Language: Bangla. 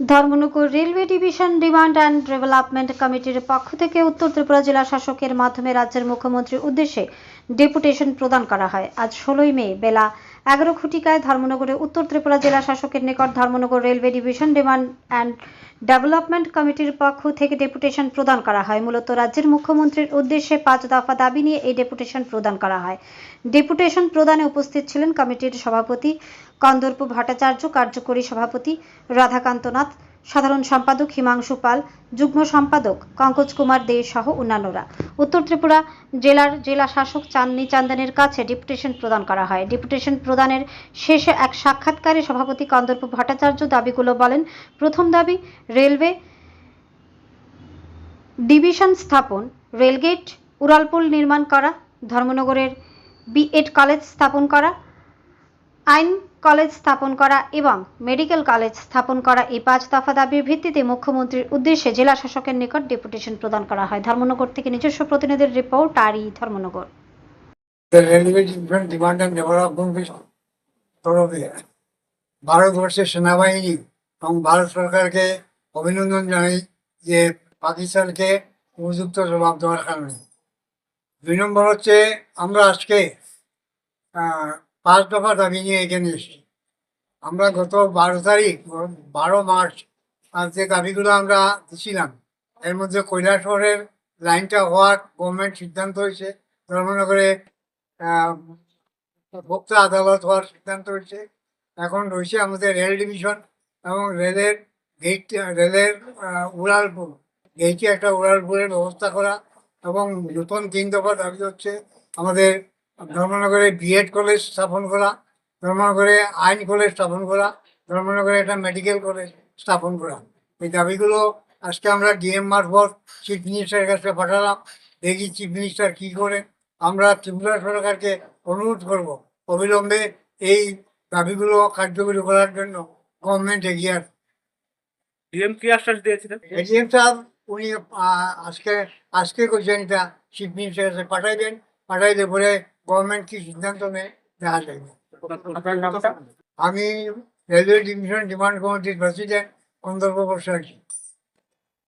Dharmanagar railway division demand and development কমিটির পক্ষ থেকে উত্তর ত্রিপুরা জেলা শাসকের মাধ্যমে রাজ্যের মুখ্যমন্ত্রীর উদ্দেশ্যে ডেপুটেশন প্রদান করা হয়। আজ ষোলোই মে, বেলা এগারো খুটিকায় ধর্মনগরে উত্তর ত্রিপুরা জেলা শাসকের নিকট Dharmanagar railway division demand and development কমিটির পক্ষ থেকে ডেপুটেশন প্রদান করা হয়। মূলত রাজ্যের মুখ্যমন্ত্রীর উদ্দেশ্যে পাঁচ দফা দাবি নিয়ে এই ডেপুটেশন প্রদান করা হয়। ডেপুটেশন প্রদানে উপস্থিত ছিলেন কমিটির সভাপতি কন্দর্প ভট্টাচার্য, কার্যকরী সভাপতি রাধাকান্ত নাথ সাধারণ সম্পাদক হিমাংশু পাল, যুগ্ম সম্পাদক পঙ্কজ কুমার দে সহ অন্যান্যরা। উত্তর ত্রিপুরা জেলার জেলা শাসক চাঁদনি চান্দানের কাছে ডেপুটেশন প্রদান করা হয়। ডেপুটেশন প্রদানের শেষে এক সাক্ষাৎকারে সভাপতি কন্দর্প ভট্টাচার্য দাবিগুলো বলেন, প্রথম দাবি, রেলওয়ে ডিভিশন স্থাপন, রেলগেট, উড়ালপুল নির্মাণ করা, ধর্মনগরের বিএড কলেজ স্থাপন করা আইন কলেজ স্থাপন করা এবং মেডিকেল কলেজ স্থাপন করা এই পাঁচ দফা দাবির ভিত্তিতে মুখ্যমন্ত্রীর উদ্দেশ্যে জেলা শাসকের নিকট ডেপুটেশন প্রদান করা হয়। ধর্মনগর থেকে নিজস্ব প্রতিনিধির রিপোর্ট, আরই ধর্মনগর। The ভারতবর্ষের সেনাবাহিনী এবং ভারত সরকারকে অভিনন্দন জানাই যে পাকিস্তানকে উপযুক্ত জবাব দেওয়ার কারণে। দুই নম্বর হচ্ছে আমরা আজকে পাঁচ দফা দাবি নিয়ে এখানে এসেছি। আমরা গত বারো তারিখ, বারো মার্চ যে দাবিগুলো আমরা দিছিলাম, এর মধ্যে কৈলাসহরের লাইনটা হওয়ার গভর্নমেন্ট সিদ্ধান্ত হয়েছে। ধর্মনগরে ভোক্তা আদালত হওয়ার সিদ্ধান্ত হয়েছে। এখন রয়েছে আমাদের রেল ডিভিশন এবং রেলের গেট রেলের উড়ালপুর গেটে একটা উড়ালপুরের ব্যবস্থা করা এবং নতুন তিন দফা দাবি হচ্ছে আমাদের ধর্মনগরে বিএড কলেজ স্থাপন করা ধর্মনগরে আইন কলেজ স্থাপন করা ধর্মনগরে একটা মেডিকেল কলেজ স্থাপন করা। এই দাবিগুলো আজকে আমরা ডিএম মারফত চিফ মিনিস্টারের কাছে পাঠালাম। দেখি চিফ মিনিস্টার কী করে। আমরা ত্রিপুরা সরকারকে অনুরোধ করব অবিলম্বে এই দাবিগুলো কার্যকরী করার জন্য গভর্নমেন্ট এগিয়ে আসবে ডিএম কি আশ্বাস দিয়েছিলেন? এডিএম সাহেব উনি আজকে আজকে করছেন এটা চিফ মিনিস্টারের কাছে পাঠাইবেন। পাঠাইলে পরে গভর্নমেন্ট কি সিদ্ধান্ত নেয়? দেখা যাবে আমি রেলওয়ে ডিভিশন ডিমান্ড কমিটির প্রেসিডেন্ট কন্দর্প বর্ষাকি